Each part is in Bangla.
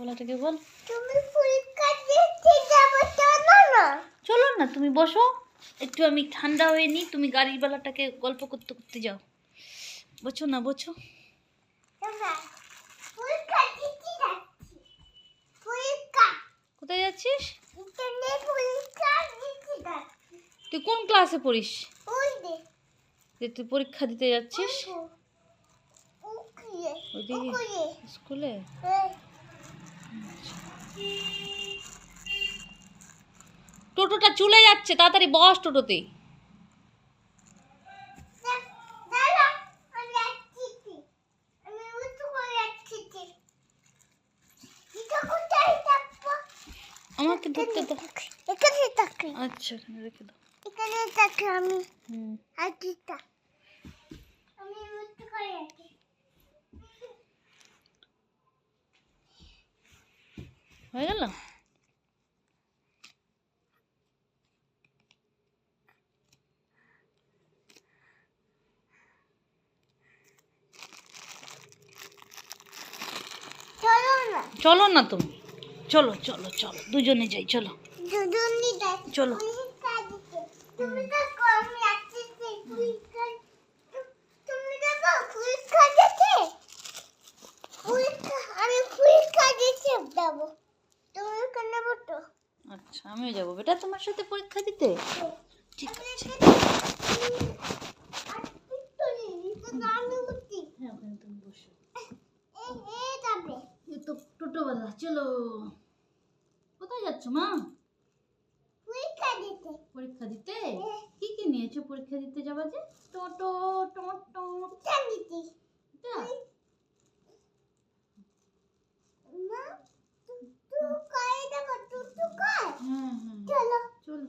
গলাটাকে বল? তুমি পরীক্ষা দিতে যাবে চলো না চলো না তুমি বসো। একটু আমি ঠান্ডা হয়ে নিই তুমি গাড়ির বেলাটাকে গল্প করতে করতে যাও। বোঝো না বোঝো কোথায় যাচ্ছিস? তুই কোন ক্লাসে পড়িস? যে তুই পরীক্ষা দিতে যাচ্ছিস? স্কুলে? টোটোটা চলে যাচ্ছে তাড়াতাড়ি বস টোটোতে। আমাকে ধরতে দাও। এখানে আচ্ছা এখানে রেখে দাও। এখানে থাকি আমি হুম আকিটা আমি উঠে করে যাচ্ছি হয়ে গেল? চলো না। চলো না তুমি। চলো চলো চলো। দুজনে যাই চলো। চলো। পরীক্ষা দিতে তুমি দেখো আমি যাচ্ছি পরীক্ষা তুমি দেখো পরীক্ষা দিতে পরীক্ষা আমি পরীক্ষা দিতে যাব তুমি ওখানে বসো আচ্ছা আমিও তোমার সাথে পরীক্ষা দিতে? ঠিক আছে। হ্যাঁ টোটোওয়ালা চলো। কোথায় যাচ্ছ মা? পরীক্ষা দিতে? কি কি নিয়েছো পরীক্ষা দিতে যাবা যে? টোটো টোটো এটা? হ্যাঁ হ্যাঁ চলো চলো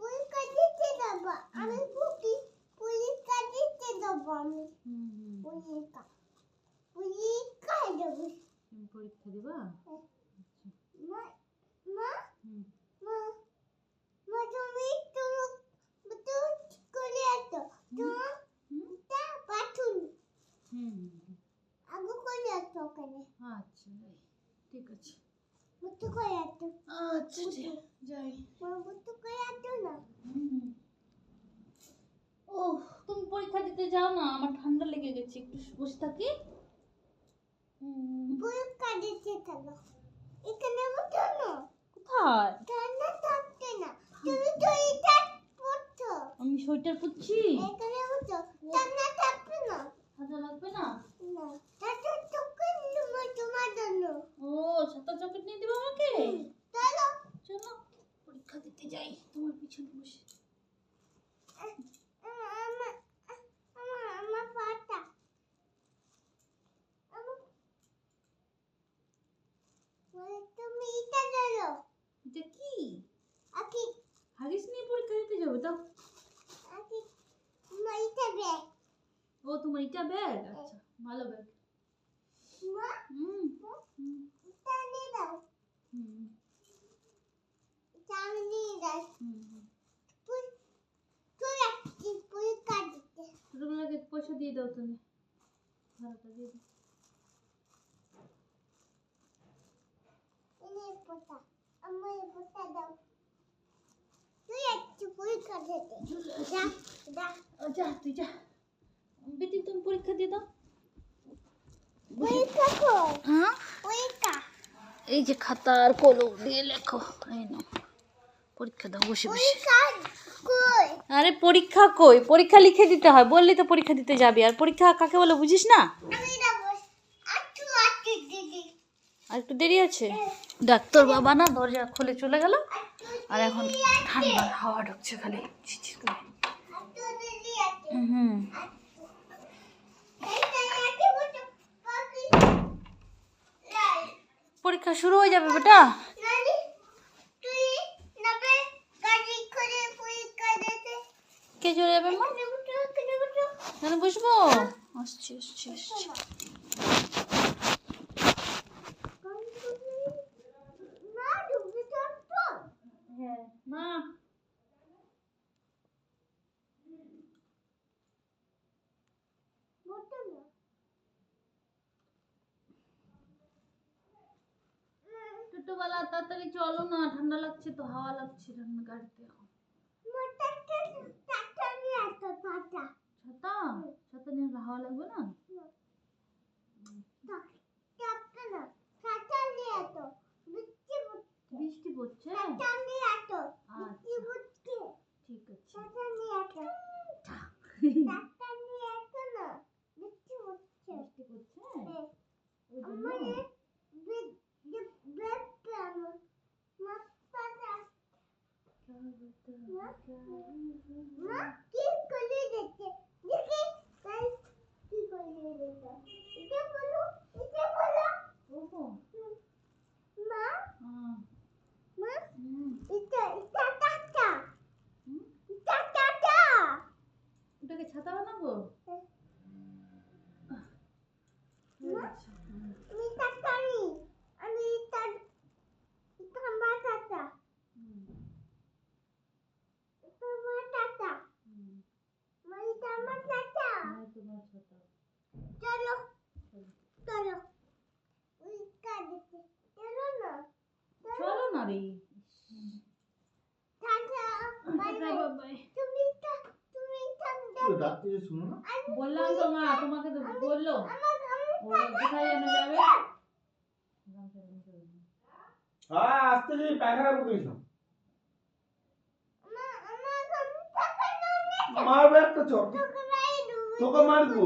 পরীক্ষা দিতে যাব আমি পুকি পরীক্ষা দিতে যাব আমি হুম হুম পরীক্ষা পরীক্ষা দেবো তুমি পরীক্ষা দিবা মা মা হুম মা মা তুমি তুমি তুমি করে আসো তোমার হুম পাঠুন হুম আগু করে আসো ওখানে আচ্ছা যাই ঠিক আছে। আসো আচ্ছা যাই। মা না? ও তুমি পরীক্ষা দিতে যাও না আমার ঠান্ডা লেগে গেছে একটু বসে থাকি। পরীক্ষা দিতে চলো এখানে বুতো না? কোথায়? ঠান্ডা থাকতে না? তুমি তো এটা পড়ছো। আমি সোয়েটার পরছি এখানে বুতো ঠান্ডা থাকবে না? ঠান্ডা লাগবে না? ও তোমার এটা ব্যাগ আচ্ছা ভালো ব্যাগ মা হুম হুম, এটা নিয়ে দাও হুম এটা আমি নিয়ে যাই হুম হুম। পুই- তুই একটি পরীক্ষা দিতে ছোটবেলাকে পয়সা দিয়ে দাও তুমি ভাড়াটা দিয়ে দাও এনে পোতা আমার পোতা দাও তুই একটু পরীক্ষা দিতে যা যা ও যা তুই যা বেটি তুমি পরীক্ষা দিয়ে দাও। হ্যাঁ? এই যে খাতা আর কলম দিয়ে লেখো। এই পরীক্ষা দাও বসে বসে। আরে পরীক্ষা কই? পরীক্ষা লিখে দিতে হয়। বললি তো পরীক্ষা দিতে যাবি। আর পরীক্ষা কাকে বলে বুঝিস না? আর একটু দেরি আছে? ডাক্তার বাবা না দরজা খুলে চলে গেল। আর এখন ঠান্ডার হাওয়া ঢুকছে খালি হুম এই তাই আটু বটো পাখি লাই পরীক্ষা শুরু হয়ে যাবে বেটা। কে চলে যাবে মা? বসবো? আসছি আসছি আসছি না ডুবে থাকতো হ্যাঁ মা বটো না ছোটবেলা তাড়াতাড়ি চলো না ঠান্ডা লাগছে তো হাওয়া লাগছে ঠান্ডা গাড়িতে। ছাতা ছাতা নিয়ে হাওয়া লাগবে না? বৃষ্টি পড়ছে। আচ্ছা। বুঝছে ঠিক আছে। বৃষ্টি পড়ছে হ্যাঁ ওই জন্য আমার বেড বেড প্লানো মাস্টার মা কি করে দিচ্ছে দেখি তাই কি করে দিচ্ছে এটা বলো এটা বলো ওগো মা হ্যাঁ মা হুম এটা এটা টাটা হুম এটা টাটা ওটাকে ছাতা বানাবো মা আমি টাটা নি আমি এটা এটা আমার টাটা এটা আমার টাটা মা এটা আমার টাটা তোমার ছাতা চলো চলো। চলো না চলো। না রে। বললাম তো মা তোমাকে তো বলল। কোথায় যেন যাবে? হ্যাঁ আসতে পায়খানা না মারবে একটা তোকে মারবো?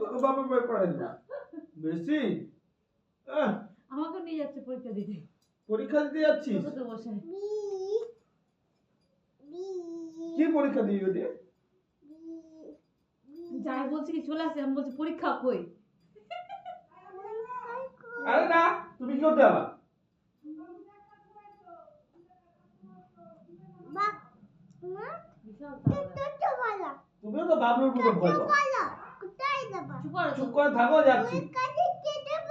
তোকে বাবা বের করে দিবা। বেশি আমাকে নিয়ে যাচ্ছে পরীক্ষা দিতে। পরীক্ষা দিতে যাচ্ছিস? কি পরীক্ষা দিবি ওটি যাই বলছি কি চলে আসে। আমি বলছি পরীক্ষা কই? আরে না তুমি কি করতে 그러면 나무를 보면 뭐가 있어? 주관을 주권 당원이 약지. 여기까지 깨져봐.